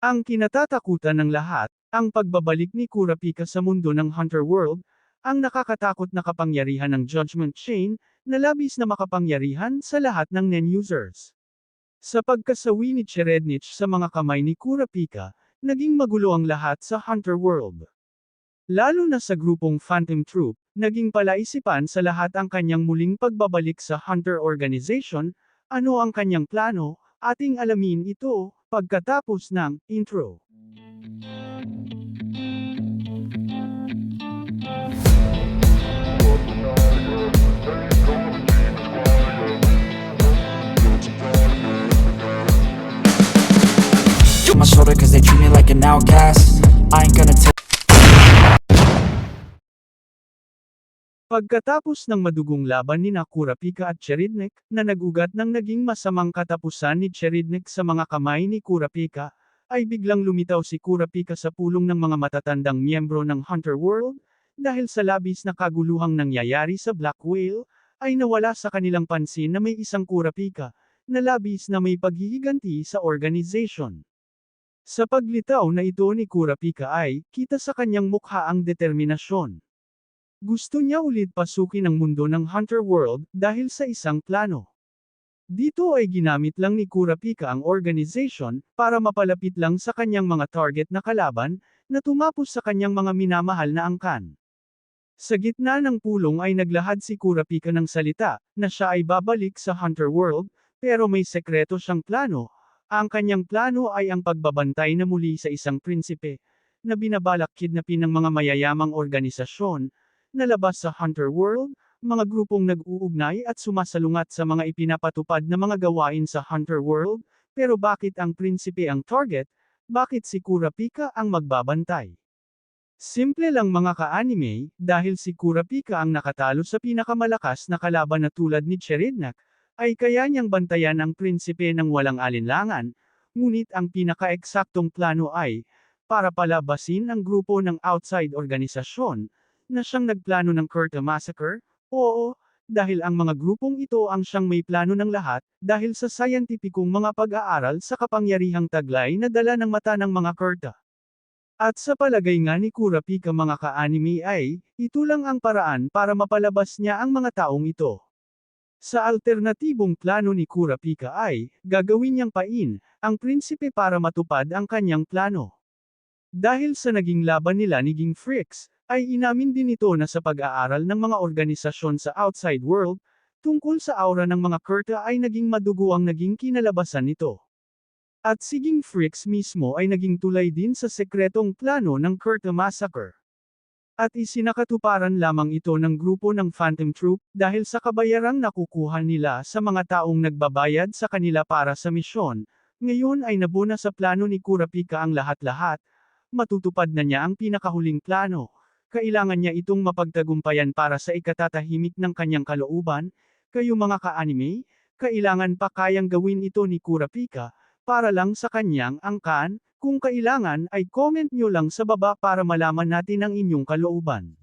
Ang kinatatakutan ng lahat, ang pagbabalik ni Kurapika sa mundo ng Hunter World, ang nakakatakot na kapangyarihan ng Judgment Chain, na labis na makapangyarihan sa lahat ng NEN users. Sa pagkasawi ni Cherednich sa mga kamay ni Kurapika, naging magulo ang lahat sa Hunter World. Lalo na sa grupong Phantom Troop, naging palaisipan sa lahat ang kanyang muling pagbabalik sa Hunter Organization, ano ang kanyang plano, ating alamin ito, pagkatapos ng intro. my shoulder cause they treat me like an outcast I ain't gonna take Pagkatapos ng madugong laban ni Kurapika at Cheridnek, na nagugat ng naging masamang katapusan ni Cheridnek sa mga kamay ni Kurapika, ay biglang lumitaw si Kurapika sa pulong ng mga matatandang miyembro ng Hunter World, dahil sa labis na kaguluhang nangyayari sa Black Whale, ay nawala sa kanilang pansin na may isang Kurapika, na labis na may paghihiganti sa organization. Sa paglitaw na ito ni Kurapika ay, kita sa kanyang mukha ang determinasyon. Gusto niya ulit pasukin ang mundo ng Hunter World dahil sa isang plano. Dito ay ginamit lang ni Kurapika ang organization para mapalapit lang sa kanyang mga target na kalaban na tumapos sa kanyang mga minamahal na angkan. Sa gitna ng pulong ay naglahad si Kurapika ng salita na siya ay babalik sa Hunter World pero may sekreto siyang plano. Ang kanyang plano ay ang pagbabantay na muli sa isang prinsipe na binabalak kidnapin ng mga mayayamang organisasyon nalabas sa Hunter World, mga grupong nag-uugnay at sumasalungat sa mga ipinapatupad na mga gawain sa Hunter World, pero bakit ang prinsipe ang target? Bakit si Kurapika ang magbabantay? Simple lang mga ka-anime, dahil si Kurapika ang nakatalo sa pinakamalakas na kalaban na tulad ni Cheridnak, ay kaya niyang bantayan ang prinsipe ng walang alinlangan, ngunit ang pinaka-eksaktong plano ay, para palabasin ang grupo ng outside organisasyon, na siyang nagplano ng Kurta Massacre? Oo, dahil ang mga grupong ito ang siyang may plano ng lahat, dahil sa sayantipikong mga pag-aaral sa kapangyarihang taglay na dala ng mata ng mga Kurta. At sa palagay nga ni Kurapika mga ka-anime ay, ito lang ang paraan para mapalabas niya ang mga taong ito. Sa alternatibong plano ni Kurapika ay, gagawin niyang pain, ang prinsipe para matupad ang kanyang plano. Dahil sa naging laban nila ni Ging Fricks, ay inamin din ito na sa pag-aaral ng mga organisasyon sa outside world, tungkol sa aura ng mga Kurta ay naging madugo ang naging kinalabasan nito. At si Ging Fricks mismo ay naging tulay din sa sekretong plano ng Kurta Massacre. At isinakatuparan lamang ito ng grupo ng Phantom Troop dahil sa kabayarang nakukuha nila sa mga taong nagbabayad sa kanila para sa misyon, ngayon ay nabuna sa plano ni Kurapika ang lahat-lahat, matutupad na niya ang pinakahuling plano, kailangan niya itong mapagtagumpayan para sa ikatatahimik ng kanyang kalooban, kayo mga ka-anime, kailangan pa kayang gawin ito ni Kurapika, para lang sa kanyang angkan, kung kailangan ay comment nyo lang sa baba para malaman natin ang inyong kalooban.